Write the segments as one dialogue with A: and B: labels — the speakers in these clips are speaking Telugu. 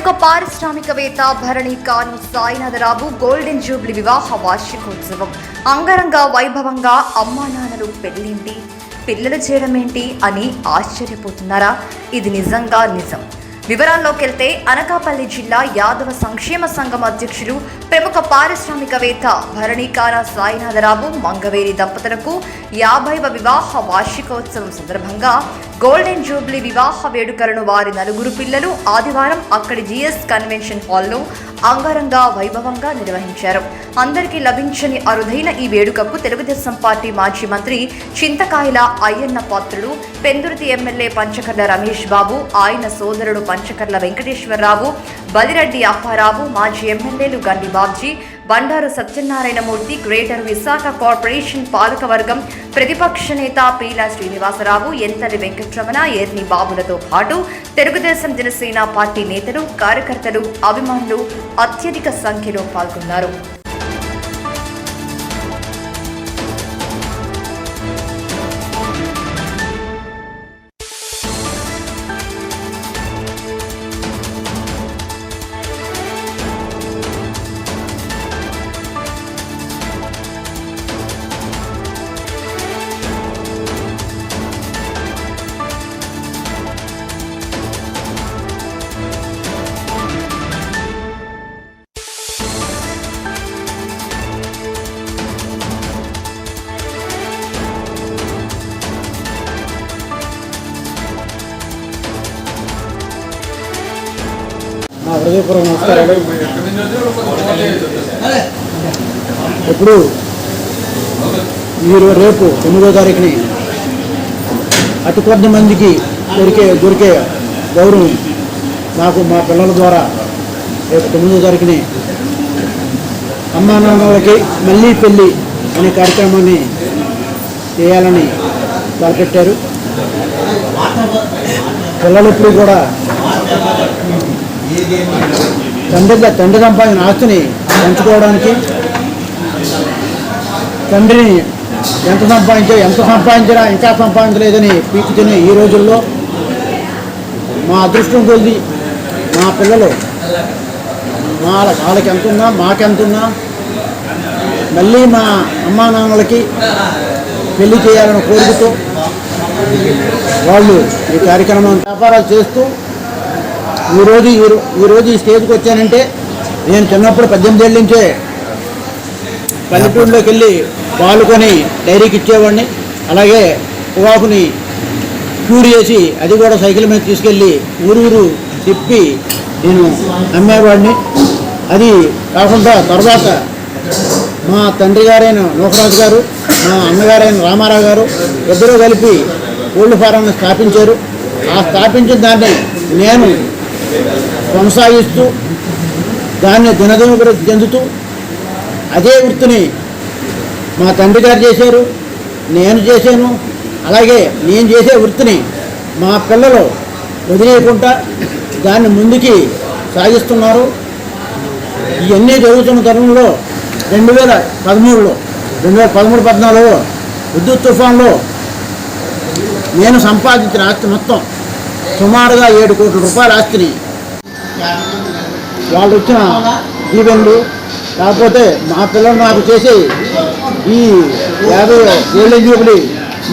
A: ప్రముఖ పారిశ్రామికవేత్త భరణి కాని సాయినాథరావు గోల్డెన్ జూబ్లీ వివాహ వార్షికోత్సవం. అంగరంగ వైభవంగా అమ్మా నాన్నలు పెళ్ళింటి పిల్లలు చేయడమేంటి అని ఆశ్చర్యపోతున్నారా? ఇది నిజంగా నిజం. వివరాల్లోకి వెళ్తే అనకాపల్లి జిల్లా యాదవ సంక్షేమ సంఘం అధ్యక్షులు ప్రముఖ పారిశ్రామికవేత్త భరణీకార సాయినాథరావు మంగవేరి దంపతులకు యాభైవ వివాహ వార్షికోత్సవం సందర్భంగా గోల్డెన్ జూబ్లీ వివాహ వేడుకలను వారి నలుగురు పిల్లలు ఆదివారం అక్కడి జిఎస్ కన్వెన్షన్ హాల్లో అంగరంగ వైభవంగా నిర్వహించారు. అందరికీ లభించని అరుదైన ఈ వేడుకకు తెలుగుదేశం పార్టీ మాజీ మంత్రి చింతకాయల అయ్యన్న పాత్రుడు పెందుర్తి ఎమ్మెల్యే పంచకర్ల రమేష్ బాబు ఆయన సోదరుడు పంచకర్ల వెంకటేశ్వరరావు బలిరెడ్డి అప్పారావు మాజీ ఎమ్మెల్యేలు గండి బాబ్జీ బండారు సత్యనారాయణమూర్తి గ్రేటర్ విశాఖ కార్పొరేషన్ పాలకవర్గం ప్రతిపక్ష నేత పీలా శ్రీనివాసరావు ఎంతటి వెంకటరమణ ఎర్ని బాబులతో పాటు తెలుగుదేశం జనసేన పార్టీ నేతలు కార్యకర్తలు అభిమానులు అత్యధిక సంఖ్యలో పాల్గొన్నారు.
B: హృదయపూర్వక నమస్కారాలు. ఇప్పుడు మీరు రేపు తొమ్మిదో తారీఖుని అతి కొద్ది మందికి దొరికే దొరికే గౌరవం నాకు మా పిల్లల ద్వారా రేపు తొమ్మిదో తారీఖుని అమ్మా నాన్నలకి మళ్ళీ పెళ్ళి అనే కార్యక్రమాన్ని చేయాలని తలపెట్టారు. పిల్లలు ఇప్పుడు కూడా తండ్రి తండ్రి సంపాదించిన ఆస్తిని పంచుకోవడానికి తండ్రిని ఎంత సంపాదించా ఎంత సంపాదించినా ఇంకా సంపాదించలేదని పీకుతున్న ఈ రోజుల్లో మా అదృష్టం కొద్ది. మా పిల్లలు మా వాళ్ళకి ఎంత ఉన్నా మాకెంత ఉన్నా మళ్ళీ మా అమ్మా నాన్నలకి పెళ్ళి చేయాలని కోరుకుతూ వాళ్ళు ఈ కార్యక్రమం వ్యాపారాలు చేస్తూ ఈరోజు ఈ ఈరోజు ఈ స్టేజ్కి వచ్చానంటే నేను చిన్నప్పుడు పద్దెనిమిది ఏళ్ళ నుంచే పల్లెటూరులోకి వెళ్ళి పాలుకొని డైరీకి ఇచ్చేవాడిని. అలాగే పొగాకుని క్యూర్ చేసి అది కూడా సైకిల్ మీద తీసుకెళ్ళి ఊరూరు తిప్పి నేను అమ్మేవాడిని అది కాకుండా తర్వాత మా తండ్రి గారైన నూకరాజు గారు మా అమ్మగారైన రామారావు గారు ఇద్దరూ కలిపి కోళ్ళ ఫారాన్ని స్థాపించారు. ఆ స్థాపించిన దాన్ని నేను కొనసాగిస్తూ దాన్ని దినదినభివృద్ధి చెందుతూ అదే వృత్తిని మా తండ్రి గారు చేశారు నేను చేశాను అలాగే నేను చేసే వృత్తిని మా పిల్లలు వదిలేయకుండా దాన్ని ముందుకి సాగిస్తున్నారు. ఇవన్నీ జరుగుతున్న తరుణంలో రెండు వేల పదమూడులో రెండు వేల పదమూడు పద్నాలుగులో విద్యుత్ తుఫాన్లో నేను సంపాదించిన ఆస్తి మొత్తం సుమారుగా ఏడు కోట్ల రూపాయల ఆస్తిని. వాళ్ళు వచ్చిన దీవెన్లు కాకపోతే మా పిల్లలు నాకు చేసి ఈ యాభై గోల్డెన్ జూబిలీ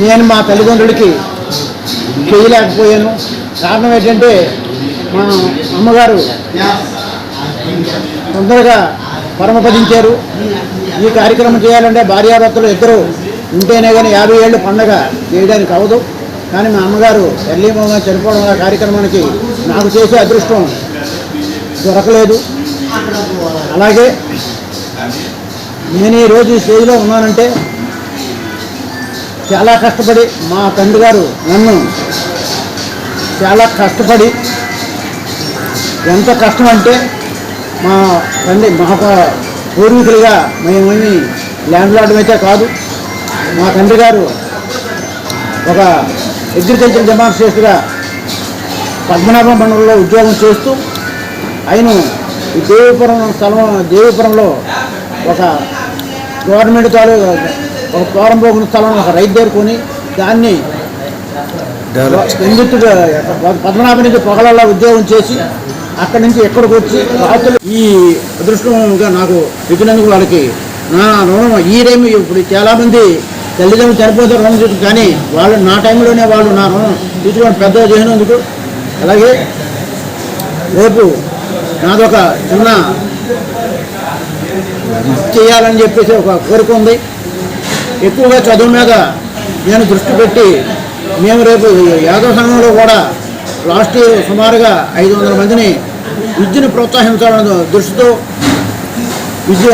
B: నేను మా తల్లిదండ్రులకి చేయలేకపోయాను. కారణం ఏంటంటే మా అమ్మగారు తొందరగా పరమపదించారు. ఈ కార్యక్రమం చేయాలంటే భార్యాభర్తలు ఇద్దరు ఉంటేనే కానీ యాభై ఏళ్ళు పండగ చేయడానికి అవదు. కానీ మా అమ్మగారు ఎర్లీ మోగా చనిపోవడం ఆ కార్యక్రమానికి నాకు చేసే అదృష్టం దొరకలేదు. అలాగే నేను ఈరోజు ఈ స్టేజ్లో ఉన్నానంటే చాలా కష్టపడి మా తండ్రి గారు నన్ను చాలా కష్టపడి ఎంత కష్టం అంటే మా తండ్రి మా పూర్వీకులుగా మేమేమి ల్యాండ్ లార్డ్ అయితే కాదు మా తండ్రి గారు ఒక అగ్రికల్చర్ డెమాన్స్ట్రేట్గా పద్మనాభం మండలంలో ఉద్యోగం చేస్తూ ఆయన ఈ దేవీపురం స్థలం దేవీపురంలో ఒక గవర్నమెంట్ తాలూకా ఒక ప్రారంభోగుల స్థలం ఒక రైతు దేరుకొని దాన్ని ఎందుకు పద్మనాభ నుంచి పొగలలో ఉద్యోగం చేసి అక్కడి నుంచి ఎక్కడికి వచ్చి రాత్రులు ఈ అదృష్టంగా నాకు విజ్ఞానికి వాళ్ళకి నా రుణం ఈ ఇప్పుడు చాలామంది తల్లిదండ్రులు చనిపోతే రుణం తీసుకు కానీ వాళ్ళు నా టైంలోనే వాళ్ళు నా రుణం తీసుకొని పెద్ద చేసినందుకు అలాగే రేపు నాదొక చిన్న చేయాలని చెప్పేసి ఒక కోరిక ఉంది. ఎక్కువగా చదువు మీద నేను దృష్టి పెట్టి మేము రేపు యాదవ సంఘంలో కూడా లాస్ట్ సుమారుగా ఐదు వందల మందిని విద్యను ప్రోత్సహించాలన్న దృష్టితో విద్య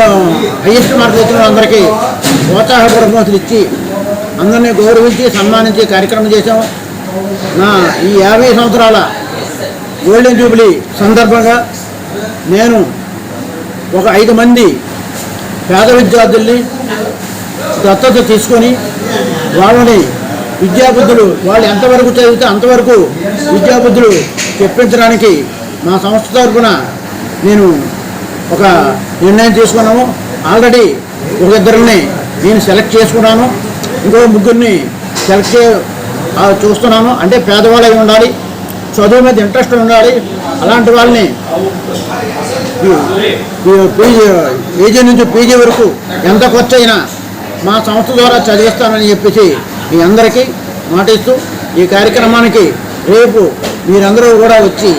B: హైయెస్ట్ మార్కులు వచ్చిన వాళ్ళందరికీ ప్రోత్సాహ బహుమతులు ఇచ్చి అందరినీ గౌరవించి సన్మానించి కార్యక్రమం చేశాం. నా ఈ యాభై సంవత్సరాల గోల్డెన్ జూబిలీ సందర్భంగా నేను ఒక ఐదు మంది పేద విద్యార్థుల్ని దత్తత తీసుకొని వాళ్ళని విద్యాబుద్ధులు వాళ్ళు ఎంతవరకు చదివితే అంతవరకు విద్యాబుద్ధులు చెప్పించడానికి మా సంస్థ తరఫున నేను ఒక నిర్ణయం తీసుకున్నాము. ఆల్రెడీ ఒక ఇద్దరిని నేను సెలెక్ట్ చేసుకున్నాను. ఇంకో ముగ్గురిని సెలెక్ట్ చూస్తున్నాను. అంటే పేదవాళ్ళై ఉండాలి చదువు మీద ఇంట్రెస్ట్ ఉండాలి. అలాంటి వాళ్ళని పీజీ ఏజీ నుంచి పీజీ వరకు ఎంత ఖర్చు అయినా మా సంస్థ ద్వారా చదివిస్తానని చెప్పేసి మీ అందరికీ మాటిస్తూ ఈ కార్యక్రమానికి రేపు మీరందరూ కూడా వచ్చి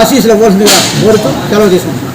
B: ఆశీస్సులు ఇవ్వాల్సిందిగా కోరుతూ సెలవు తీసుకుంటున్నాను.